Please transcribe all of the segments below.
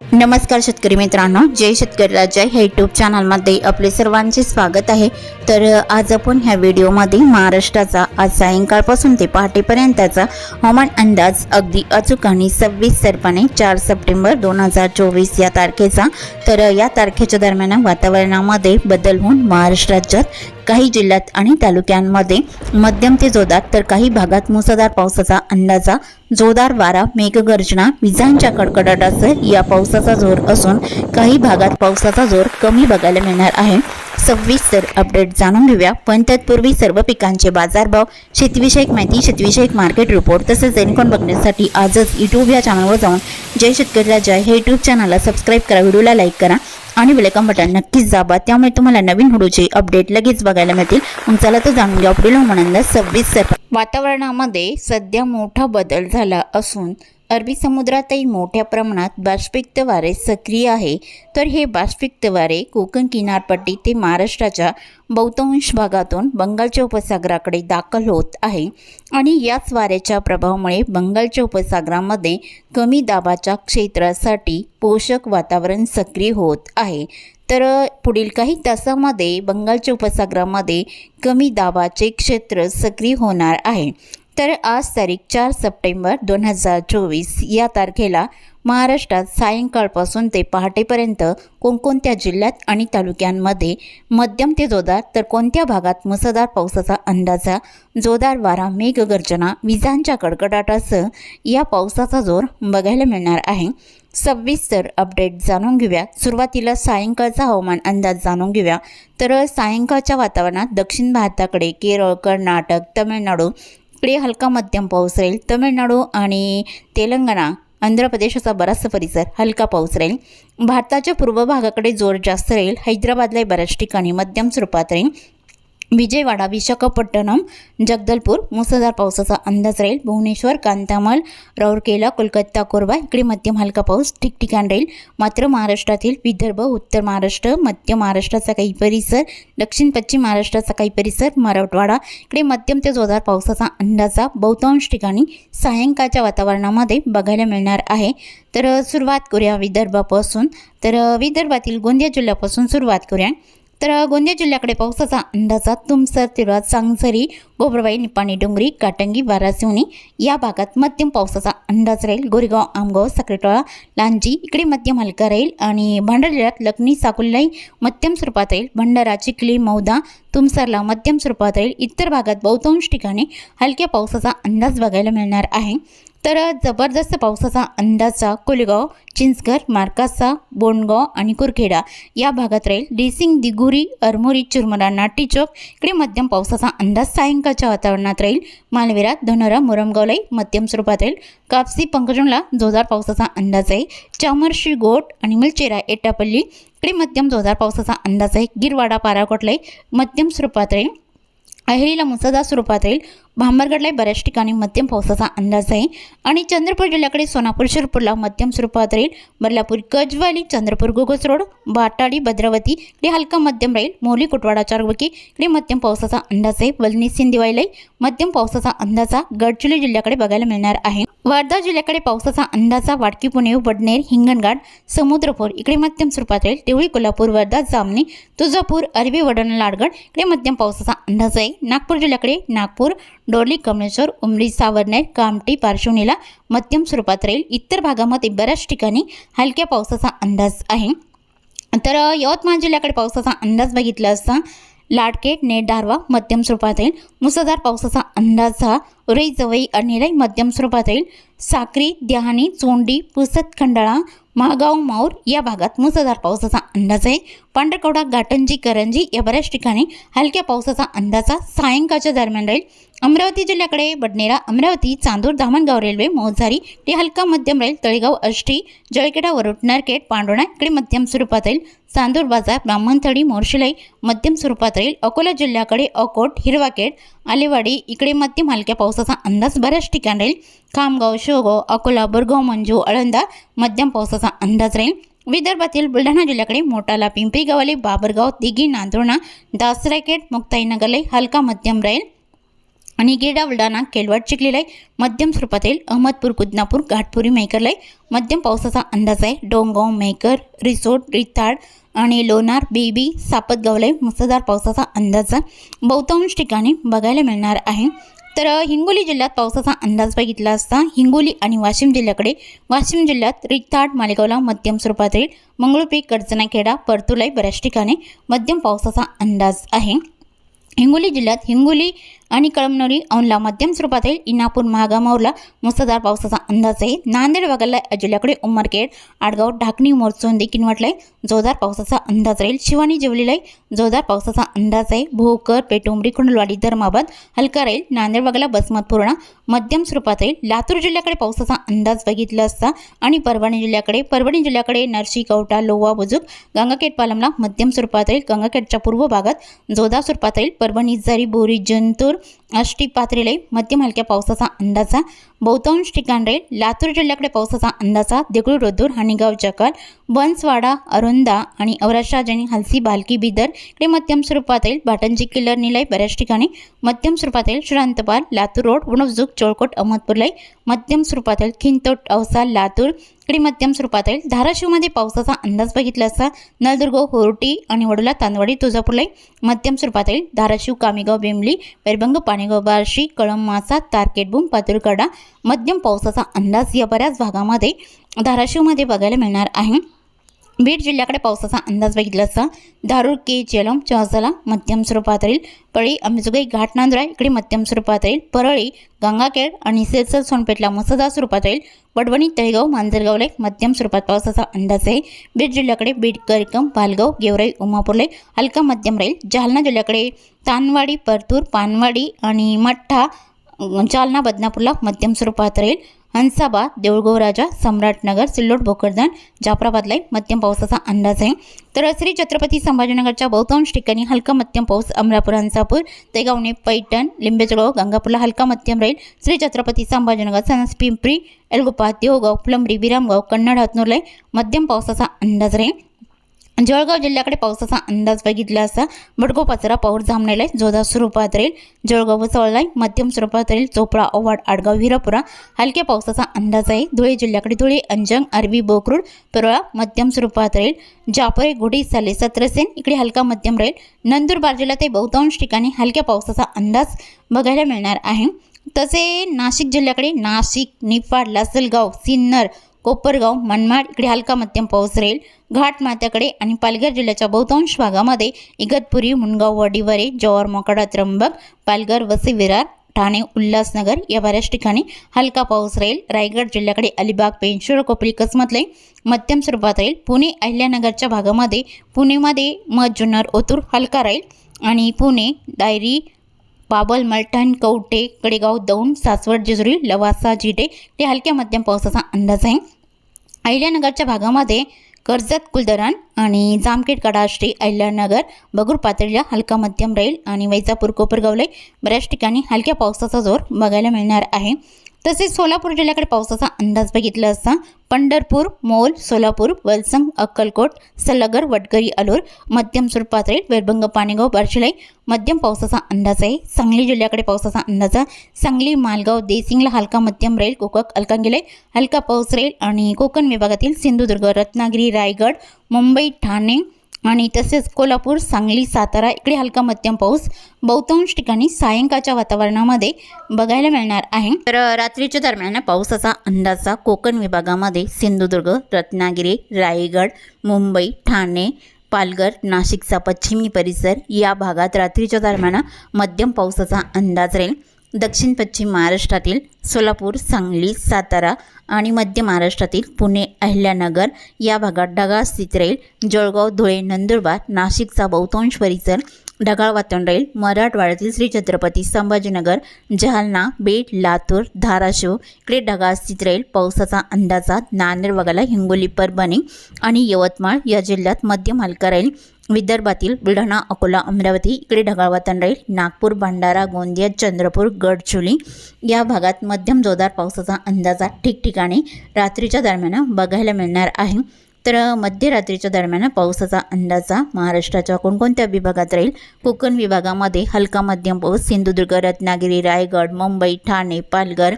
नमस्कार शेतकरी मित्रांनो जय शेतकरी राजा ह्या यूट्यूब चॅनलमध्ये आपले सर्वांचे स्वागत आहे. तर आज आपण ह्या व्हिडिओमध्ये महाराष्ट्राचा आज सायंकाळपासून ते पहाटेपर्यंतचा हवामान अंदाज अगदी अचूक आणि सव्वीस सरपणे चार सप्टेंबर दोन हजार चोवीस या तारखेचा. तर या तारखेच्या दरम्यान वातावरणामध्ये बदल होऊन महाराष्ट्र राज्यात काही जिल्ह्यात आणि तालुक्यांमध्ये मध्यम ते जोदात तर काही भागात मुसळधार पावसाचा अंदाजा जोरदार वारा मेघगर्जना विजांच्या कडकडाटासह या पावसाचा जोर असून काही भागात पावसाचा जोर कमी बघायला मिळणार आहे. सविस्तर अपडेट जाणून घेऊया. पण तत्पूर्वी सर्व पिकांचे बाजारभाव शेतीविषयक माहिती शेतीविषयक मार्केट रिपोर्ट तसेच जेणकोन बघण्यासाठी आजच यूट्यूब या चॅनलवर जाऊन जय शेतकरीला जय हे यूट्यूब चॅनलला सबस्क्राईब करा व्हिडिओला लाईक करा. आणि वेलकम बटन नक्कीच दाबा त्यामुळे तुम्हाला नवीन व्हिडिओचे अपडेट लगेच बघायला मिळतील. मग चला तर जाणून घ्या. पुढील हवामान सव्वीस वातावरणामध्ये सध्या मोठा बदल झाला असून अरबी समुद्रातही मोठ्या प्रमाणात बाष्पिक्त वारे सक्रिय आहे. तर हे बाष्पिक्त वारे कोकण किनारपट्टी ते महाराष्ट्राच्या बहुतांश भागातून बंगालच्या उपसागराकडे दाखल होत आहे आणि याच वाऱ्याच्या प्रभावामुळे बंगालच्या उपसागरामध्ये कमी दाबाच्या क्षेत्रासाठी पोषक वातावरण सक्रिय होत आहे. तर पुढील काही तासामध्ये बंगालच्या उपसागरामध्ये कमी दाबाचे क्षेत्र सक्रिय होणार आहे. तर आज तारीख चार सप्टेंबर दोन हजार चोवीस. या तारखेला महाराष्ट्रात सायंकाळपासून ते पहाटेपर्यंत कोणकोणत्या जिल्ह्यात आणि तालुक्यांमध्ये मध्यम ते जोरदार तर कोणत्या भागात मुसळधार पावसाचा अंदाजा जोरदार वारा मेघगर्जना विजांच्या कडकडाटासह या पावसाचा जोर बघायला मिळणार आहे. सविस्तर अपडेट जाणून घेऊया. सुरुवातीला सायंकाळचा हवामान अंदाज जाणून घेऊया. तर सायंकाळच्या वातावरणात दक्षिण भारताकडे केरळ कर्नाटक तमिळनाडू इकडे हलका मध्यम पाऊस राहील तमिळनाडू आणि तेलंगणा आंध्र प्रदेशाचा बराचसा परिसर हलका पाऊस राहील. भारताच्या पूर्व भागाकडे जोर जास्त राहील. हैदराबादला बऱ्याच ठिकाणी मध्यम स्वरूपात राहील. विजयवाडा विशाखापट्टणम जगदलपूर मुसळधार पावसाचा अंदाज राहील. भुवनेश्वर कांतामल राऊरकेला कोलकाता कोरबा इकडे मध्यम हलका पाऊस ठिकठिकाण राहील. मात्र महाराष्ट्रातील विदर्भ उत्तर महाराष्ट्र मध्य महाराष्ट्राचा काही परिसर दक्षिण पश्चिम महाराष्ट्राचा काही परिसर मराठवाडा इकडे मध्यम ते जोरदार पावसाचा अंदाजा बहुतांश ठिकाणी सायंकाळच्या वातावरणामध्ये बघायला मिळणार आहे. तर सुरुवात करूया विदर्भापासून. तर विदर्भातील गोंदिया जिल्ह्यापासून सुरुवात करूया. तर गोंदिया जिल्ह्याकडे पावसाचा अंदाजा तुमसर तिरुळा चांगसरी गोबरवाई निपाणी डोंगरी काटंगी वारासिवणी या भागात मध्यम पावसाचा अंदाज राहील. गोरेगाव आमगाव साखरेटोळा लांजी इकडे मध्यम हलका राहील आणि भंडारा जिल्ह्यात लखनी साकुल्लाई मध्यम स्वरूपात राहील. भंडारा चिखली मौदा तुमसरला मध्यम स्वरूपात राहील. इतर भागात बहुतांश ठिकाणी हलक्या पावसाचा अंदाज बघायला मिळणार आहे. तर जबरदस्त पावसाचा अंदाजा कोलेगाव चिंचघर मार्कासा बोंडगाव आणि कुरखेडा या भागात राहील. डिसिंग दिगुरी अरमोरी चुरमुरा नाटी चौक इकडे मध्यम पावसाचा अंदाज सायंकाळच्या वातावरणात राहील. मालवेरा धनोरा मुरमगावलाही मध्यम स्वरूपात राहील. कापसी पंकजमला जोरदार पावसाचा अंदाज आहे. चामरशी गोट आणि मिलचेरा एटापल्ली इकडे मध्यम जोरदार पावसाचा अंदाज आहे. गिरवाडा पाराकोटलाही मध्यम स्वरूपात राहील. अहेरीला मुसळधार स्वरूपात राहील भांबरगडलाही बऱ्याच ठिकाणी मध्यम पावसाचा अंदाज आहे. आणि चंद्रपूर जिल्ह्याकडे सोनापूर शिरपूरला मध्यम स्वरूपात राहील बदलापूर गजवाली चंद्रपूर गोगस रोड बाटाडी भद्रावती इकडे हलका मध्यम राहील. मोली कुटवाडा चारवकी इकडे मध्यम पावसाचा अंदाज आहे. वलनी सिंदिवाईलाही मध्यम पावसाचा अंदाजा गडचिरोली जिल्ह्याकडे बघायला मिळणार आहे. वर्धा जिल्ह्याकडे पावसाचा अंदाजा वाडकी पुणे वडनेर हिंगणघाट समुद्रपूर इकडे मध्यम स्वरूपात राहील देवळी कोल्हापूर वर्धा जामणी तुळजापूर अरबी वडण लाडगड इकडे मध्यम पावसाचा अंदाज आहे. नागपूर जिल्ह्याकडे नागपूर डोरली कमलेश्वर उमरी सावरनेर कामटी पार्श्वनीला मध्यम स्वरूपात राहील. इतर भागामध्ये बऱ्याच ठिकाणी हलक्या पावसाचा अंदाज आहे. तर यवतमाळ जिल्ह्याकडे पावसाचा अंदाज बघितला असता लाडकेट नेट दारवा मध्यम स्वरूपात राहील. मुसळधार पावसाचा अंदाज हा जवई आणि मध्यम स्वरूपात राहील साक्री द्याहाणी चोंडी पुसत खंडाळा महागाव माऊर या भागात मुसळधार पावसाचा अंदाज आहे पांढरकवडा घाटंजी करंजी या बऱ्याच ठिकाणी हलक्या पावसाचा अंदाजा सायंकाळच्या दरम्यान राहील अमरावती जिल्ह्याकडे बडनेरा अमरावती चांदूर धामणगाव रेल्वे मोझारी ते हलका मध्यम राहील तळेगाव अष्टी जळकेटा वरुट नरकेट पांडोणा इकडे मध्यम स्वरूपात राहील चांदूर बाजार ब्राह्मणथडी मोर्शिलाई मध्यम स्वरूपात राहील अकोला जिल्ह्याकडे अकोट हिरवाकेट आलेवाडी इकडे मध्यम हलक्या पावसाचा अंदाज बऱ्याच ठिकाणी राहील. खामगाव शेवगाव अकोला बोरगाव मंजू अळंदा मध्यम पावसाचा अंदाज राहील. विदर्भातील बुलढाणा जिल्ह्याकडे मोटाला पिंपरी गावाले बाबरगाव दिघी नांदुर्णा दासराकेट मुक्ताईनगरला हलका मध्यम राहील. आणि गेडा बुलढाणा केलवाड चिखलीला मध्यम स्वरूपातील अहमदपूर कुदनापूर घाटपुरी मेकरला मध्यम पावसाचा अंदाज आहे. डोंगाव मेकर रिसोड रिताड आणि लोणार बेबी सापतगावला मुसळधार पावसाचा अंदाज आहे. बहुतांश ठिकाणी बघायला मिळणार आहे. तर हिंगोली जिल्ह्यात पावसाचा अंदाज बघितला असता हिंगोली आणि वाशिम जिल्ह्याकडे वाशिम जिल्ह्यात रिक्ताड मालेगावला मध्यम स्वरूपात येईल मंगळूरपीक कडचनाखेडा परतुलाई बऱ्याच ठिकाणी मध्यम पावसाचा अंदाज आहे. हिंगोली जिल्ह्यात हिंगोली आणि कळमनुरी औनला मध्यम स्वरूपात येईल इनापूर महागामावरला मुसळधार पावसाचा अंदाज आहे नांदेड भागाला जिल्ह्याकडे उमरखेड आडगाव ढाकणी मोरचोंदी किनवटलाय जोरदार पावसाचा अंदाज राहील. शिवानी जेवलीलाय जोरदार पावसाचा अंदाज आहे. भोकर पेटुंबरी कुंडलवाडी धर्माबाद हलका राहील. नांदेड भागाला बसमत पूर्णा मध्यम स्वरूपात येईल लातूर जिल्ह्याकडे पावसाचा अंदाज बघितला असता आणि परभणी जिल्ह्याकडे परभणी जिल्ह्याकडे नरशी कवटा लोवा बुजुक गंगाखेड पालमला मध्यम स्वरूपात येईल गंगाखेडच्या पूर्व भागात जोरदार स्वरूपात येईल परभणी जरी बोरी जंतूर आष्टी पात्रेला मध्यम हलक्या पावसाचा अंदाजा. बहुतांश ठिकाण राहील लातूर जिल्ह्याकडे पावसाचा अंदाजा. देगळूर रोदूर हानिगाव जकाल बन्सवाडा अरुंदा आणि औराष्ट्राज आणि हलसी बालकी बिदर इकडे मध्यम स्वरूपात येईल भाटंजी किल्लर निलय बऱ्याच ठिकाणी मध्यम स्वरूपात येईल श्रांतपाल लातूर रोड वणवजुक चोळकोट अहमदपूरलाई मध्यम स्वरूपात येईल खिंतोट औसा लातूर इकडे मध्यम स्वरूपात येईल. धाराशिवमध्ये पावसाचा अंदाज बघितला असता नळदुर्ग होर्टी आणि वडोला तांदवाडी तुळजापूरला मध्यम स्वरूपात येईल. धाराशिव कामेगाव बेंबली वैरभंग पाणेगाव बार्शी कळम मासा तारकेटबूम पातुरकडा मध्यम पावसाचा अंदाज या बऱ्याच भागामध्ये धाराशिवमध्ये बघायला मिळणार आहे. बीड जिल्ह्याकडे पावसाचा अंदाज बघितला असता धारूर के चेलम चौसाला मध्यम स्वरूपात राहील पळी अंबेजोगाई घाटनांदरा इकडे मध्यम स्वरूपात राहील परळी गंगाखेड आणि सिरसर सोनपेठला मुसळधार स्वरूपात राहील वडवणी तळेगाव मांजरगावला एक मध्यम स्वरूपात पावसाचा अंदाज आहे. बीड जिल्ह्याकडे बीड करिकम पालगाव गेवराई उमापूरला हलका मध्यम राहील जालना जिल्ह्याकडे तानवाडी परतूर पानवाडी आणि मठ्ठा जालना बदनापूरला मध्यम स्वरूपात राहील हंसाबाद देऊळगाव राजा सम्राटनगर सिल्लोड भोकरदान जाफराबादलाही मध्यम पावसाचा अंदाज आहे तर श्री छत्रपती संभाजीनगरच्या बहुतांश ठिकाणी हलका मध्यम पाऊस अमरापूर हंसापूर तेगावणे पैठण लिंबेजगाव गंगापूरला हलका मध्यम राहील श्री छत्रपती संभाजीनगर सनस पिंपरी एलगोपा देवगाव फुलंबरी विरामगाव कन्नड हातनूरलाही मध्यम पावसाचा अंदाज राहील जळगाव जिल्ह्याकडे पावसाचा अंदाज बघितला असता बडगो पाचरा पाऊस जामनेला जोरदार स्वरूपात राहील जळगाव व चवळलाई मध्यम स्वरूपात राहील चोपडा ओवाड आडगाव हिरापुरा हलक्या पावसाचा अंदाज आहे. धुळे जिल्ह्याकडे धुळे अंजंग अरबी बोकरूड परळा मध्यम स्वरूपात राहील जापरे घोडी साले सत्रसेन इकडे हलका मध्यम राहील नंदुरबार जिल्ह्यात ते बहुतांश ठिकाणी हलक्या पावसाचा अंदाज बघायला मिळणार आहे. तसे नाशिक जिल्ह्याकडे नाशिक निफाड लासलगाव सिन्नर कोपरगाव मनमाड इकडे हलका मध्यम पाऊस राहील. घाट मात्याकडे आणि पालघर जिल्ह्याच्या बहुतांश भागामध्ये इगतपुरी मुनगाव वडीवरे जव्हार मोकाडा त्र्यंबक पालघर वसी विरार ठाणे उल्हासनगर या बऱ्याच ठिकाणी हलका पाऊस राहील. रायगड जिल्ह्याकडे अलिबाग पेंशुर कोपरी कसमतले मध्यम स्वरूपात राहील. पुणे अहिल्यानगरच्या भागामध्ये पुणेमध्ये मध जुन्नर ओतूर हलका राहील. आणि पुणे डायरी बाबल मलठण कवटे कडेगाव दौंड सासवड जेजुरी लवासा जिटे ते हलक्या मध्यम पावसाचा अंदाज आहे. अहिल्यानगरच्या भागामध्ये कर्जत कुलधरण आणि जामखेड कडाश्री अहिल्यानगर बगूर पातळीला हलका मध्यम राहील आणि वैजापूर कोपरगावला बऱ्याच ठिकाणी हलक्या पावसाचा जोर बघायला मिळणार आहे. तसेच सोलापूर जिल्ह्याकडे पावसाचा अंदाज बघितला असता पंढरपूर मोल सोलापूर वलसंग अक्कलकोट सलगर वडकरी अलूर मध्यम स्वरूपात राहील वेरबंग पाणेगाव बार्शिलाई मध्यम पावसाचा अंदाज आहे. सांगली जिल्ह्याकडे पावसाचा अंदाज आहे. सांगली मालगाव देसिंगला हलका मध्यम राहील कोकक अलकांगिले हलका पाऊस राहील आणि कोकण विभागातील सिंधुदुर्ग रत्नागिरी रायगड मुंबई ठाणे आणि तसेच कोल्हापूर सांगली सातारा इकडे हलका मध्यम पाऊस. बहुतांश ठिकाणी सायंकाळच्या वातावरणामध्ये बघायला मिळणार आहे. तर रात्रीच्या दरम्यान पावसाचा अंदाजा कोकण विभागामध्ये सिंधुदुर्ग रत्नागिरी रायगड मुंबई ठाणे पालघर नाशिकचा पश्चिमी परिसर या भागात रात्रीच्या दरम्यान मध्यम पावसाचा अंदाज राहील. दक्षिण पश्चिम महाराष्ट्रातील सोलापूर सांगली सातारा आणि मध्य महाराष्ट्रातील पुणे अहिल्यानगर या भागात ढगाळ स्थित राहील जळगाव धुळे नंदुरबार नाशिकचा बहुतांश परिसर ढगाळ वातावरण राहील. मराठवाड्यातील श्री छत्रपती संभाजीनगर जालना बीड लातूर धाराशिव इकडे ढगाळ स्थित राहील. पावसाचा अंदाजा नांदेड वगळा हिंगोली परभणी आणि यवतमाळ या जिल्ह्यात मध्यम हलका राहील. विदर्भातील बुलढाणा अकोला अमरावती इकडे ढगाळ वातावरण राहील. नागपूर भंडारा गोंदिया चंद्रपूर गडचुली या भागात मध्यम जोरदार पावसाचा अंदाजा ठिकठिकाणी रात्रीच्या दरम्यान बघायला मिळणार आहे. तर मध्यरात्रीच्या दरम्यान पावसाचा अंदाजा महाराष्ट्राच्या कोणकोणत्या विभागात राहील? कोकण विभागामध्ये हलका मध्यम पाऊस सिंधुदुर्ग रत्नागिरी रायगड मुंबई ठाणे पालघर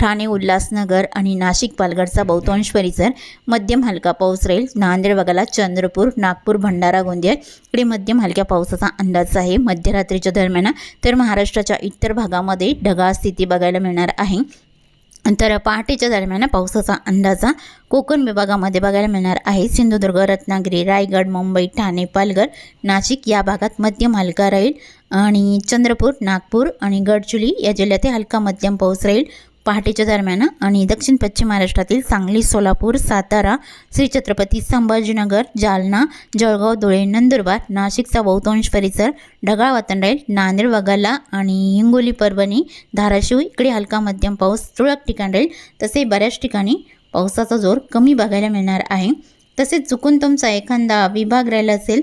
ठाणे उल्हासनगर आणि नाशिक पालघरचा बहुतांश परिसर मध्यम हलका पाऊस राहील. नांदेड वगळा चंद्रपूर नागपूर भंडारा गोंदिया इकडे मध्यम हलक्या पावसाचा अंदाज आहे. मध्यरात्रीच्या दरम्यान तर महाराष्ट्राच्या इतर भागामध्ये ढगाळ स्थिती बघायला मिळणार आहे. तर पहाटेच्या दरम्यान पावसाचा अंदाजा कोकण विभागामध्ये बघायला मिळणार आहे. सिंधुदुर्ग रत्नागिरी रायगड मुंबई ठाणे पालघर नाशिक या भागात मध्यम हलका राहील आणि चंद्रपूर नागपूर आणि गडचुली या जिल्ह्यात हलका मध्यम पाऊस राहील. पहाटेच्या दरम्यान आणि दक्षिण पश्चिम महाराष्ट्रातील सांगली सोलापूर सातारा श्री छत्रपती संभाजीनगर जालना जळगाव धुळे नंदुरबार नाशिकचा बहुतांश परिसर ढगाळ वातावरण राहील. नांदेड वगळला आणि हिंगोली परभणी धाराशिव इकडे हलका मध्यम पाऊस तुरळक ठिकाण राहील. तसे बऱ्याच ठिकाणी पावसाचा जोर कमी बघायला मिळणार आहे. तसेच चुकून तुमचा एखादा विभाग राहिला असेल